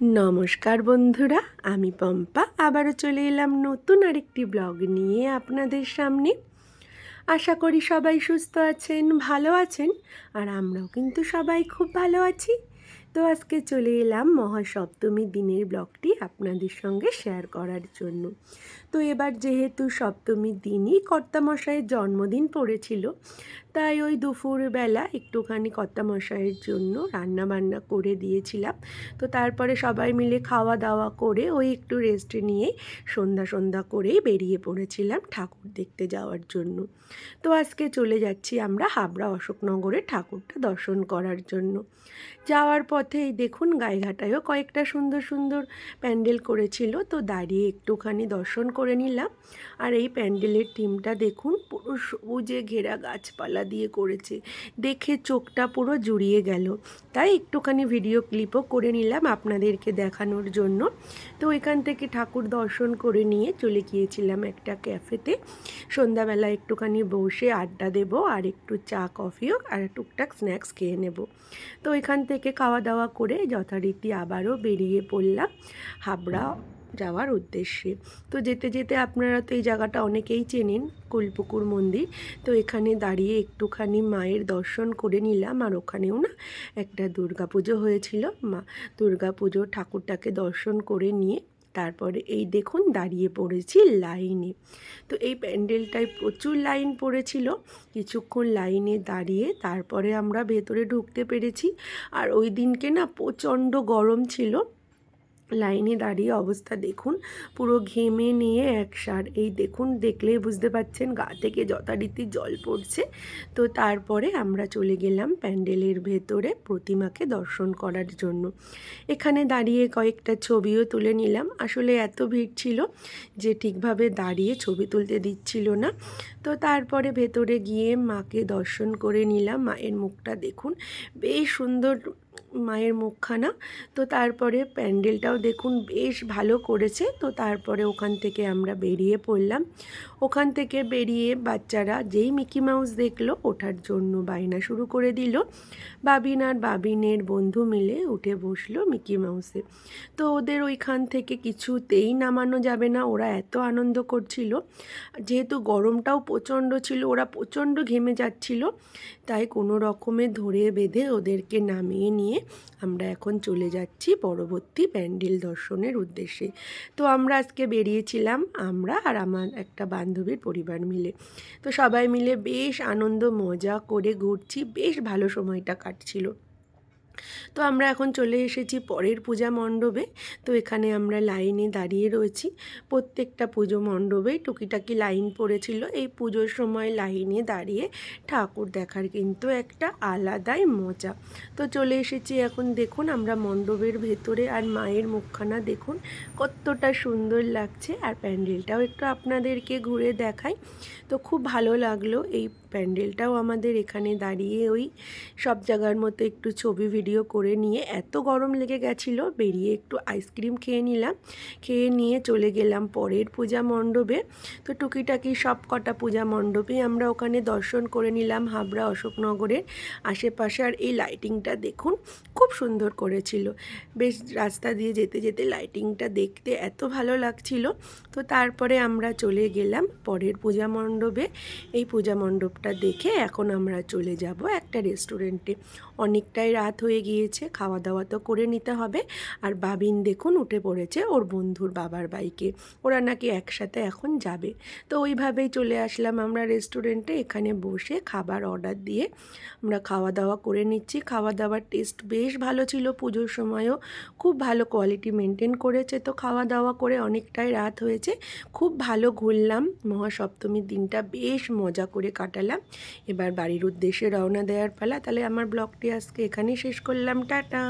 নমস্কার বন্ধুরা, আমি পম্পা। আবারও চলে এলাম নতুন আরেকটি ব্লগ নিয়ে আপনাদের সামনে। আশা করি সবাই সুস্থ আছেন, ভালো আছেন, আর আমরাও কিন্তু সবাই খুব ভালো আছি। তো আজকে চলে এলাম মহাসপ্তমী দিনের ব্লগটি আপনাদের সঙ্গে শেয়ার করার জন্য। তো এবার যেহেতু সপ্তমীর দিনই কর্তামশাইয়ের জন্মদিন পড়েছিল তাই ওই দুপুরবেলা একটুখানি কর্তামশাইয়ের জন্য রান্না বান্না করে দিয়েছিলাম। তো তারপরে সবাই মিলে খাওয়া দাওয়া করে ওই একটু রেস্ট নিয়ে সন্ধ্যা সন্ধ্যা করেই বেরিয়ে পড়েছিলাম ঠাকুর দেখতে যাওয়ার জন্য। তো আজকে চলে যাচ্ছি আমরা হাবড়া অশোকনগরে ঠাকুরটা দর্শন করার জন্য। যাওয়ার পথে এই দেখুন গায়েঘাটায়ও কয়েকটা সুন্দর সুন্দর প্যান্ডেল করেছিল। তো দাঁড়িয়ে একটুখানি দর্শন করে নিলাম। আর এই প্যান্ডেলের টিমটা দেখুন পুরো সবুজে ঘেরা গাছপালা দিয়ে করেছে। দেখে চোখটা পুরো জুড়িয়ে গেল। তাই একটুখানি ভিডিও ক্লিপও করে নিলাম আপনাদেরকে দেখানোর জন্য। তো এখান থেকে ঠাকুর দর্শন করে নিয়ে চলে গিয়েছিলাম একটা ক্যাফেতে সন্ধ্যাবেলা একটুখানি বসে আড্ডা দেব আর একটু চা কফিও আর টুকটাক স্ন্যাক্স খেয়ে নেব। তো এখান থেকে খাওয়া দাওয়া করে যথারীতি আবারও বেরিয়ে পড়লাম। হাবড়া যাওয়ার উদ্দেশ্যে। তো যেতে যেতে আপনারা তো এই জায়গাটা অনেকেই চেনেন, কুলপুকুর মন্দির। তো এখানে দাঁড়িয়ে একটুখানি মায়ের দর্শন করে নিলাম আর ওখানেও না একটা দুর্গা পুজো হয়েছিল। মা দুর্গা পুজো ঠাকুরটাকে দর্শন করে নিয়ে তারপরে এই দেখুন দাঁড়িয়ে পড়েছি লাইনে। তো এই প্যান্ডেলটায় প্রচুর লাইন পড়েছিল। কিছুক্ষণ লাইনে দাঁড়িয়ে তারপরে আমরা ভেতরে ঢুকতে পেরেছি। আর ওই দিনকে না প্রচণ্ড গরম ছিল। লাইনে দাঁড়িয়ে অবস্থা দেখুন। পুরো ঘেমে নিয়ে একসার এই দেখুন, দেখলেই বুঝতে পাচ্ছেন, গা থেকে যথারীতি জল পড়ছে। তো তারপরে আমরা চলে গেলাম প্যান্ডেলের ভেতরে প্রতিমাকে দর্শন করার জন্য। এখানে দাঁড়িয়ে কয়েকটা ছবিও তুলে নিলাম। আসলে এত ভিড় ছিল যে ঠিকভাবে দাঁড়িয়ে ছবি তুলতে দিচ্ছিল না। তো তারপরে ভেতরে গিয়ে মাকে দর্শন করে নিলাম। মায়ের মুখটা দেখুন, বেশ সুন্দর মায়ের মুখখানা। তো তারপরে প্যান্ডেলটাও দেখুন বেশ ভালো করেছে। তো তারপরে ওখান থেকে আমরা বেরিয়ে পড়লাম। ওখান থেকে বেরিয়ে বাচ্চারা যেই মিকি মাউস দেখল, ওঠার জন্য বায়না শুরু করে দিল। বাবিন আর বাবিনের বন্ধু মিলে উঠে বসল মিকি মাউসে। তো ওদের ওইখান থেকে কিছুতেই নামানো যাবে না। ওরা এত আনন্দ করছিল। যেহেতু গরমটাও প্রচণ্ড ছিল, ওরা প্রচণ্ড ঘেমে যাচ্ছিল। তাই কোনো রকমে ধরে বেঁধে ওদেরকে নামিয়ে নিয়ে আমরা এখন চলে যাচ্ছি পরবর্তী প্যান্ডেল দর্শনের উদ্দেশ্যে। তো আমরা আজকে বেরিয়েছিলাম আমরা আর আমার একটা বান্ধবীর পরিবার মিলে। তো সবাই মিলে বেশ আনন্দ মজা করে ঘুরছি, বেশ ভালো সময়টা কাটছিল। তো আমরা এখন চলে এসেছি পরের পূজা মণ্ডপে। তো এখানে আমরা লাইনে দাঁড়িয়ে রয়েছি। প্রত্যেকটা পুজো মণ্ডপে টুকিটাকি লাইন পড়েছিল। এই পুজোর সময় লাইনে দাঁড়িয়ে ঠাকুর দেখার কিন্তু একটা আলাদাই মজা। তো চলে এসেছি এখন দেখুন আমরা মণ্ডপের ভেতরে আর মায়ের মুখখানা দেখুন কতটা সুন্দর লাগছে। আর প্যান্ডেলটাও একটু আপনাদেরকে ঘুরে দেখাই। তো খুব ভালো লাগল এই প্যান্ডেলটাও আমাদের এখানে দাঁড়িয়ে ওই সব জায়গার মতো একটু ছবি ভিডিও করে নিয়ে এত গরম লেগে গেছিল, বেরিয়ে একটু আইসক্রিম খেয়ে নিলাম। খেয়ে নিয়ে চলে গেলাম পরের পূজা মণ্ডপে। তো টুকিটাকি সব কটা পূজা মণ্ডপে আমরা ওখানে দর্শন করে নিলাম হাবড়া অশোকনগরের আশেপাশে। আর এই লাইটিংটা দেখুন, খুব সুন্দর করেছিল। বেশ রাস্তা দিয়ে যেতে যেতে লাইটিংটা দেখতে এত ভালো লাগছিল। তো তারপরে আমরা চলে গেলাম পরের পূজা মণ্ডপে। এই পূজা মণ্ডপটা দেখে এখন আমরা চলে যাব একটা রেস্টুরেন্টে অনেকটাই রাত হয়ে গিয়েছে খাওয়া দাওয়া তো করে নিতে হবে। আর বাবিন দেখুন উঠে পড়েছে ওর বন্ধুর বাবার বাইকে। ওরা নাকি একসাথে এখন যাবে। তো ওইভাবেই চলে আসলাম আমরা রেস্টুরেন্টে। এখানে বসে খাবার অর্ডার দিয়ে আমরা খাওয়া দাওয়া করে নিচ্ছি। খাওয়া দাওয়ার টেস্ট বেশ ভালো ছিল পুজোর সময়ও। খুব ভালো কোয়ালিটি মেনটেন করেছে তো খাওয়া দাওয়া করে অনেকটাই রাত হয়েছে। খুব ভালো ঘুরলাম। মহাসপ্তমীর দিনটা বেশ মজা করে কাটালাম। এবার বাড়ির উদ্দেশ্যে রওনা দেওয়ার পালা। তাহলে আমার ব্লগটি আজকে এখানেই শেষ করলাম টাটা।